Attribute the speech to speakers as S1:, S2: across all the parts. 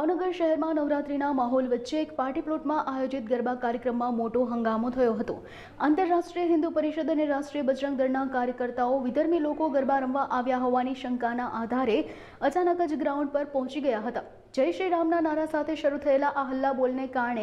S1: ભાવનગર શહેરમાં નવરાત્રીના માહોલ વચ્ચે એક પાર્ટી પ્લોટમાં આયોજિત ગરબા કાર્યક્રમમાં મોટો હંગામો થયો હતો. આંતરરાષ્ટ્રીય હિન્દુ પરિષદ અને રાષ્ટ્રીય બજરંગ દળના કાર્યકર્તાઓ વિધર્મી લોકો ગરબા રમવા આવ્યા હોવાની શંકાના આધારે અચાનક જ ગ્રાઉન્ડ પર પહોંચી ગયા હતા. જય શ્રી રામના નારા સાથે શરૂ થયેલા આ હલ્લા બોલને કારણે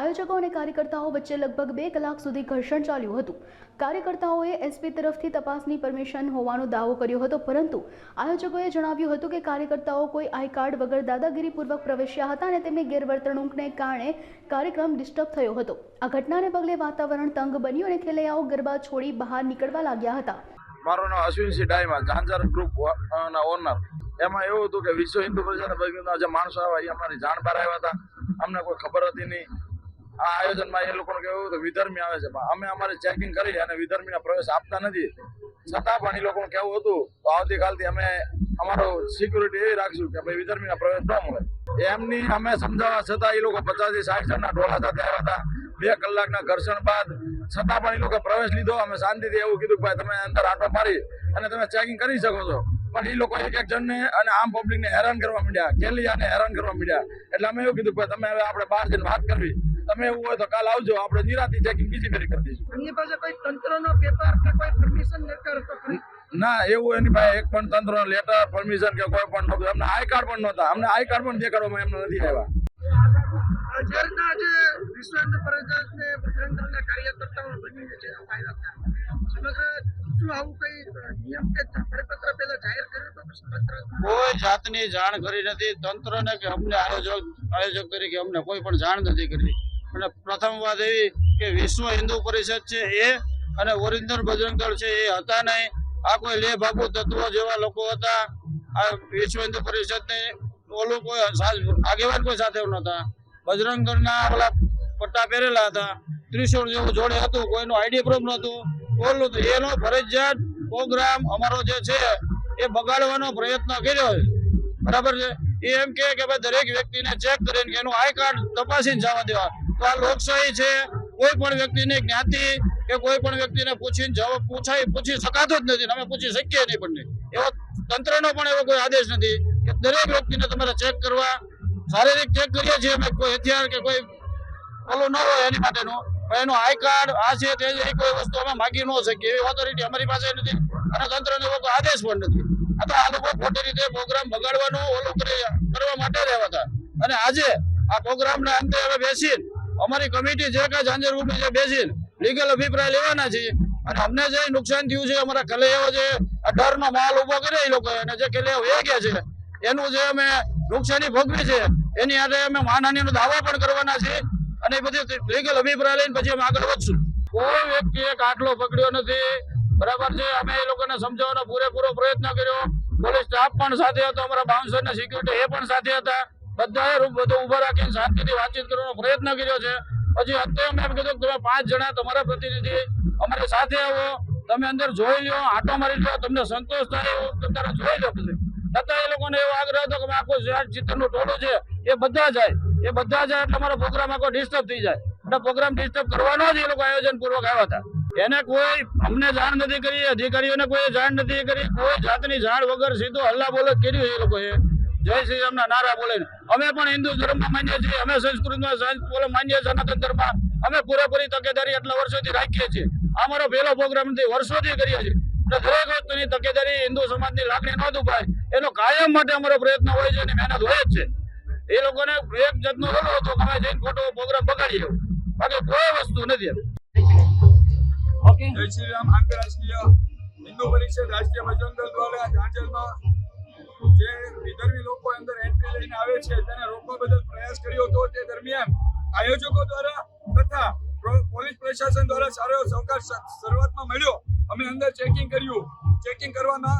S1: આયોજકો અને કાર્યકર્તાઓ વચ્ચે લગભગ બે કલાક સુધી ઘર્ષણ ચાલ્યું હતું. કાર્યકર્તાઓએ એસપી તરફથી તપાસની પરમિશન હોવાનો દાવો કર્યો હતો, પરંતુ આયોજકોએ જણાવ્યું હતું કે કાર્યકર્તાઓ કોઈ આઈ કાર્ડ વગર દાદાગીરીપૂર્વક પ્રવેશ્યા હતા અને તેમની ગેરવર્તણૂકને કારણે કાર્યક્રમ ડિસ્ટર્બ થયો હતો. આ ઘટનાને પગલે વાતાવરણ તંગ બન્યું અને ખેલૈયાઓ ગરબા છોડી બહાર નીકળવા લાગ્યા હતા.
S2: મારું નામ અશ્વિનસિંહ ડાયમા, ઝાંઝર ગ્રુપ ના ઓનર એમાં એવું હતું કે વિશ્વ હિન્દુ પરિષદના બજરંગના જે માણસો આવ્યા એ અમારી જાણ બહાર આવ્યા હતા. અમને કોઈ ખબર હતી નહીં. આ આયોજનમાં એ લોકોને કેવું હતું વિધર્મી આવે છે. અમે અમારે ચેકિંગ કરી અને વિધર્મીના પ્રવેશ આપતા નથી. છતાં પણ એ લોકોનું કેવું હતું, તો આવતીકાલથી અમે અમારો સિક્યુરિટી એવી રાખશું કે ભાઈ વિધર્મીના પ્રવેશ ન મળે. એમની અમે સમજાવવા છતાં એ લોકો પચાસથી સાઠ જણના ટોળા સાથે આવ્યા હતા. બે કલાકના ઘર્ષણ બાદ છતાં પણ એ લોકો પ્રવેશ લીધો. અમે શાંતિથી એવું કીધું ભાઈ તમે અંદર આંટો મારી અને તમે ચેકિંગ કરી શકો છો. પણ એ લોકો એક એક જણને અને આમ પબ્લિકને હેરાન કરવા માંડ્યા કેલિયાને હેરાન કરવા માંડ્યા. એટલે અમે એવું કીધું કે તમે હવે આપણે બહાર જઈને વાત કરવી. તમે એવું હોય તો કાલ આવજો આપણે નિરાતી ચેકિંગ બીજી ફેરી કરી દઈશું.
S3: એમની પાસે કોઈ તંત્રનો પેપર કે કોઈ પરમિશન લેટર તો ખરી?
S2: ના એવું એની પાસે એક પણ તંત્ર લેટર પરમિશન કે કોઈ પણ નહોતું અમને આઈ કાર્ડ પણ નહોતા. અમને આઈ કાર્ડ પણ દેખાડવામાં એમને નથી આવ્યા.
S3: રીતના જે વિશ્વ પરજાતને પરિષદ ને બજરંગ દળના કાર્યકર્તાઓ બનીને છે આવ્યા કઈ
S4: જાતની જાણ કરી નથી. તંત્રને કે અમને આયોજક આયોજક તરીકે અમને કોઈ પણ જાણ નથી કરી. અને પ્રથમ વાત એવી કે વિશ્વ હિન્દુ પરિષદ છે એ અને ઓરિજિનલ બજરંગ છે એ હતા નહીં. આ કોઈ લે બાપુ તત્વ જેવા લોકો હતા. આ વિશ્વ હિન્દુ પરિષદને ઓલું કોઈ આગેવાન કોઈ સાથે નહોતા. બજરંગ દળના પેલા પટ્ટા પહેરેલા હતા. ત્રિશુળ જેવું જોડે હતું. કોઈનું આઈડી પ્રૂફ નહોતું. ઓલું એનો ફરજિયાત પ્રોગ્રામ અમારો જે છે, એ બગાડવાનો પ્રયત્ન કર્યો બરાબર છે? એ એમ કે ભાઈ દરેક વ્યક્તિને ચેક કરીને એનું આઈ કાર્ડ તપાસીને જવા દેવા. તો આ લોકશાહી છે, કોઈ પણ વ્યક્તિની જ્ઞાતિ કે કોઈ પણ વ્યક્તિને પૂછીને જવાબ પૂછાય, પૂછી શકાતો જ નથી અમે પૂછી શકીએ નહીં પણ. એવો તંત્રનો પણ એવો કોઈ આદેશ નથી કે દરેક વ્યક્તિને તમારે ચેક કરવા, શારીરિક ચેક કરીએ છીએ અમે, કોઈ હથિયાર કે કોઈ ઓલું ન હોય એની માટેનું. એનું આઈ કાર્ડ આ છે તે એ કોઈ વસ્તુ અમે માગી ન શકીએ. એવી ઓથોરિટી અમારી પાસે નથી અને તંત્રને એવો આદેશ પણ નથી. આ તો આ લોકો ખોટી રીતે પ્રોગ્રામ બગાડવાનું ઓલું કરી કરવા માટે આવ્યા હતા. અને આજે આ પ્રોગ્રામના અંતે અમે બેસીને અમારી કમિટી જે કાંઈ ઝાંઝર ગ્રુપની જે બેસીને લીગલ અભિપ્રાય લેવાના છે અને અમને જે નુકસાન થયું છે, અમારા કલેઓ જે ડરનો માલ ઊભો કર્યો એ લોકોએ અને જે કલેઓ વેગ્યા ગયા છે, એનું જે અમે નુકસાની ભોગવી છે, એની આજે અમે માનહાનિનો દાવો પણ કરવાના છે અને બધી લીગલ અભિપ્રાય લઈને પછી અમે આગળ વધશું. કોઈ વ્યક્તિએ કાટલો પકડ્યો નથી. બરાબર છે? અમે એ લોકોને સમજાવવાનો પૂરેપૂરો પ્રયત્ન કર્યો. પોલીસ સ્ટાફ પણ સાથે હતો, અમારા બાઉન્સર ને સિક્યુરિટી એ પણ સાથે હતા. બધાએ બધું ઊભા રાખીને શાંતિથી વાતચીત કરવાનો પ્રયત્ન કર્યો છે. પછી અત્યારે અમે એમ કીધું તમે પાંચ જણા તમારા પ્રતિનિધિ અમારી સાથે આવો. તમે અંદર જોઈ લો આટો મારી લો તમને સંતોષ થાય એવું તમારે જોઈ લો પછી છતાં એ લોકોને એવો આગ્રહ હતો કે આખું શહેર ચિત્રનું ટોળું છે, એ બધા જાય. એ બધા જ તમારો પ્રોગ્રામ આખો ડિસ્ટર્બ થઈ જાય. એટલે પ્રોગ્રામ ડિસ્ટર્બ કરવાનો જ એ લોકો આયોજન પૂર્વક આવ્યા હતા. એને કોઈ અમને જાણ નથી કરી અધિકારીઓને કોઈ જાણ નથી કરી, કોઈ જાતની જાણ વગર સીધો હલ્લા બોલ જ કર્યું એ લોકોએ. જય શ્રી રામના નારા બોલે અમે પણ હિન્દુ ધર્મમાં માનીએ છીએ, અમે સંસ્કૃતમાં સંસ્કૃત બોલે માનીએ છીએ, સનાતન ધર્મમાં. અમે પૂરેપૂરી તકેદારી એટલા વર્ષોથી રાખીએ છીએ. અમારો પહેલો પ્રોગ્રામ નથી, વર્ષોથી કરીએ છીએ. દરેક વસ્તુની તકેદારી હિન્દુ સમાજની લાગણી ન દુભાય. એનો કાયમ માટે અમારો પ્રયત્ન હોય છે અને મહેનત હોય જ છે. એ લોકોને એક જાતનો ઓલો હતો કે અમે જઈને ખોટો પ્રોગ્રામ બગાડી લેવું બાકી કોઈ વસ્તુ નથી એમ.
S5: જય શ્રી રામ આંતરરાષ્ટ્રીય હિન્દુ પરિષદ રાષ્ટ્રીય બજરંગ દળ દ્વારા ઝાંઝરમાં જે વિધર્મી લોકો અંદર એન્ટ્રી લઈને આવે છે તેને રોકવા બદલ પ્રયાસ કર્યો હતો તે દરમિયાન આયોજકો દ્વારા તથા પોલીસ પ્રશાસન દ્વારા સારો સહકાર શરૂઆતમાં મળ્યો. અમે અંદર ચેકિંગ કર્યું. ચેકિંગ કરવા ના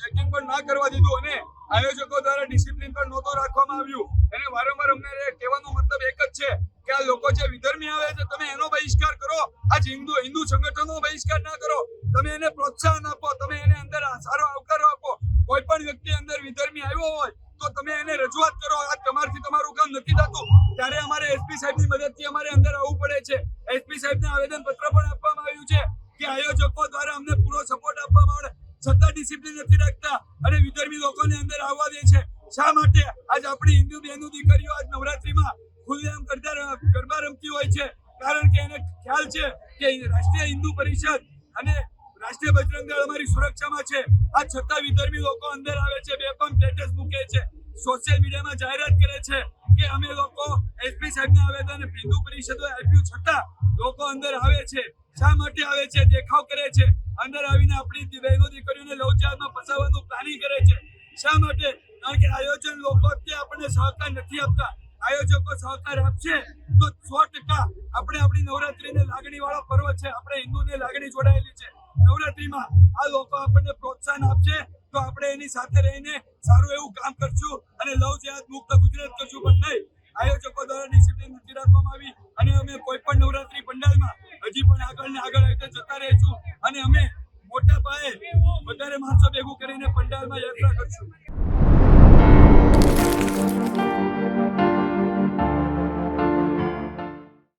S5: ચેકિંગ પણ ના કરવા દીધું અને આયોજકો દ્વારા ડિસિપ્લિન પણ નહોતો રાખવામાં આવ્યું. અને વારંવાર અમને કહેવાનો મતલબ એક જ છે કે આ લોકો જે વિધર્મી આવે છે, તમે એનો બહિષ્કાર કરો. આજ હિન્દુ હિન્દુ સંગઠનનો બહિષ્કાર ના કરો. તમે એને પ્રોત્સાહન આપો, તમે એને અંદર સારો આવકારો આપો. કોઈ પણ વ્યક્તિ અંદર વિધર્મી આવ્યો હોય, તો તમે એને રજૂઆત કરો. આ તમારથી તમારું કામ નથી થતું. ત્યારે અમારે એસપી સાહેબની મદદથી અમારે અંદર આવવું પડે છે. એસપી સાહેબને આવેદન પત્ર પણ આપવામાં આવ્યું છે કે આયોજકો દ્વારા અમને પૂરો સપોર્ટ આપવામાં આવે. છતાં ડિસિપ્લિન નથી રાખતા અને વિધર્મી લોકોને અંદર આવવા દે છે. શા માટે? આજ આપણી હિન્દુ બહેનો દીકરીઓ આજ નવરાત્રીમાં ખુલ્લેઆમ કરતા ગરબા રમતી હોય છે. કારણ કે એને ખ્યાલ છે કે રાષ્ટ્રીય હિન્દુ પરિષદ અને રાષ્ટ્રીય બજરંગ દળ અમારી સુરક્ષામાં છે. આ છતાં વિધર્મી લોકો અંદર આવે છે બેફામ સ્ટેટસ મૂકે છે. સોશિયલ મીડિયામાં જાહેરાત કરે છે કે અમે લોકો એસપી સાહેબને આવેદન હિન્દુ પરિષદો આપ્યું છતાં લોકો અંદર આવે છે. શા માટે આવે છે? દેખાવ કરે છે. અંદર આવીને આપણી બહેનો દીકરીઓને લવજહાજમાં ફસાવવાનું પ્લાનિંગ કરે છે. શા માટે? કારણ કે આયોજન લોકો અત્યારે આપણને સહકાર નથી આપતા. આયોજકો સહકાર આપશે તો સો ટકા આપણે આપણી નવરાત્રીને લાગણી વાળો પર્વ છે. આપણે હિન્દુને લાગણી જોડાયેલી છે. નવરાત્રીમાં આ લોકો આપણને પ્રોત્સાહન આપશે તો આપણે એની સાથે રહીને સારું એવું કામ કરશું અને લવ જેહાદ મુક્ત ગુજરાત કરશું પણ નહીં. આયોજકો દ્વારા ડિસિપ્લિન નક્કી રાખવામાં આવી અને અમે કોઈ પણ નવરાત્રી પંડાલમાં હજી પણ આગળ ને આગળ રીતે જતા રહીશું અને અમે મોટા પાયે વધારે માણસો ભેગું કરીને પંડાલમાં યાત્રા કરશું.